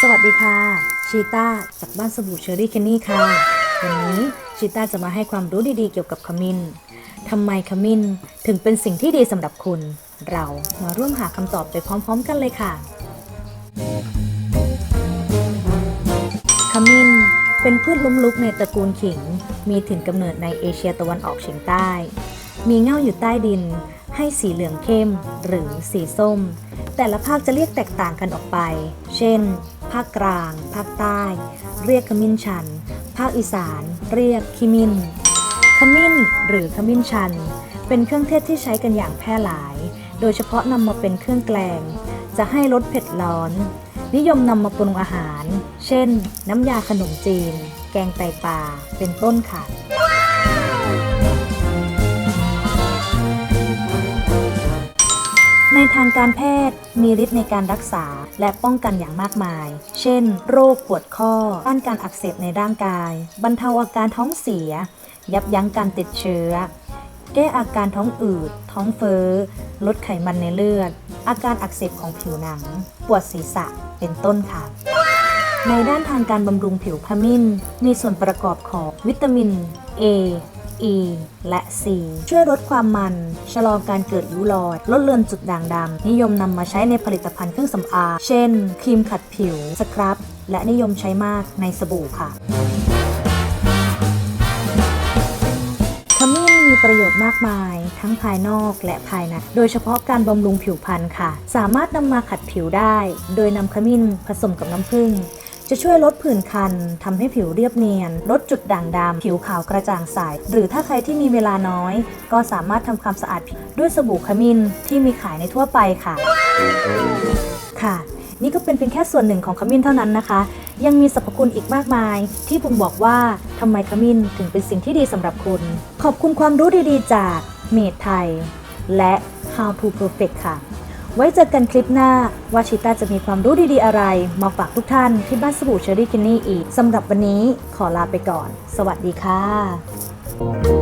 สวัสดีค่ะ ชีตาจากบ้านสบู่เชอรี่เคนนี่ค่ะ วันนี้ชีตาจะมาให้ความรู้ดีๆเกี่ยวกับขมิ้นทำไมขมิ้นถึงเป็นสิ่งที่ดีสำหรับคุณ เรามาร่วมหาคำตอบไปพร้อมๆกันเลยค่ะ ขมิ้นเป็นพืชล้มลุกในตระกูลขิง มีถิ่นกำเนิดในเอเชียตะวันออกเฉียงใต้ มีเง่าอยู่ใต้ดิน ให้สีเหลืองเข้ม หรือสีส้ม แต่ละภาคจะเรียกแตกต่างกันออกไป เช่น ภาคกลาง ภาคใต้ เรียกขมิ้นชัน ภาคอีสาน เรียกขมิ้น ขมิ้น หรือขมิ้นชัน เป็นเครื่องเทศที่ใช้กันอย่างแพร่หลาย โดยเฉพาะนำมาเป็นเครื่องแกง จะให้รสเผ็ดร้อน นิยมนำมาปรุงอาหาร เช่น น้ำยาขนมจีน แกงไตปลา เป็นต้นค่ะ ทางการแพทย์ มีฤทธิ์ในการรักษาและป้องกันอย่างมากมาย เช่น โรคปวดข้อ ต้านการอักเสบในร่างกาย บรรเทาอาการท้องเสีย ยับยั้งการติดเชื้อ แก้อาการท้องอืด ท้องเฟ้อ ลดไขมันในเลือด อาการอักเสบของผิวหนัง ปวดศีรษะ เป็นต้นค่ะในด้านทางการบำรุงผิวขมิ้น มีส่วนประกอบของวิตามิน A E และ C ช่วยลดความมัน ชะลอการเกิดริ้วรอย ลดเลือนจุดด่างดำ นิยมนำมาใช้ในผลิตภัณฑ์เครื่องสำอาง เช่น ครีมขัดผิว สครับ และนิยมใช้มากในสบู่ค่ะขมิ้นมีประโยชน์มากมาย ทั้งภายนอกและภายใน โดยเฉพาะการบำรุงผิวพรรณค่ะ สามารถนำมาขัดผิวได้ โดยนำขมิ้นผสมกับน้ำผึ้ง จะช่วยลดผื่นคันทำให้ผิวเรียบเนียน ลดจุดด่างดำผิวขาวกระจ่างใส หรือถ้าใครที่มีเวลาน้อย ก็สามารถทำความสะอาดผิวด้วยสบู่ขมิ้นที่มีขายในทั่วไปค่ะ ค่ะ นี่ก็เป็นเพียงแค่ส่วนหนึ่งของขมิ้นเท่านั้นนะคะ ยังมีสรรพคุณอีกมากมาย ที่ผมบอกว่าทำไมขมิ้นถึงเป็นสิ่งที่ดีสำหรับคุณ ขอบคุณความรู้ดีๆ จากเมดไทย และ How to Perfect ค่ะ ไว้เจอกันคลิปหน้าว่าชิต้าจะมีความรู้ดีๆอะไร มาฝากทุกท่านที่บ้านสบู่เชอรี่กินนี่อีกสำหรับวันนี้ขอลาไปก่อน สวัสดีค่ะ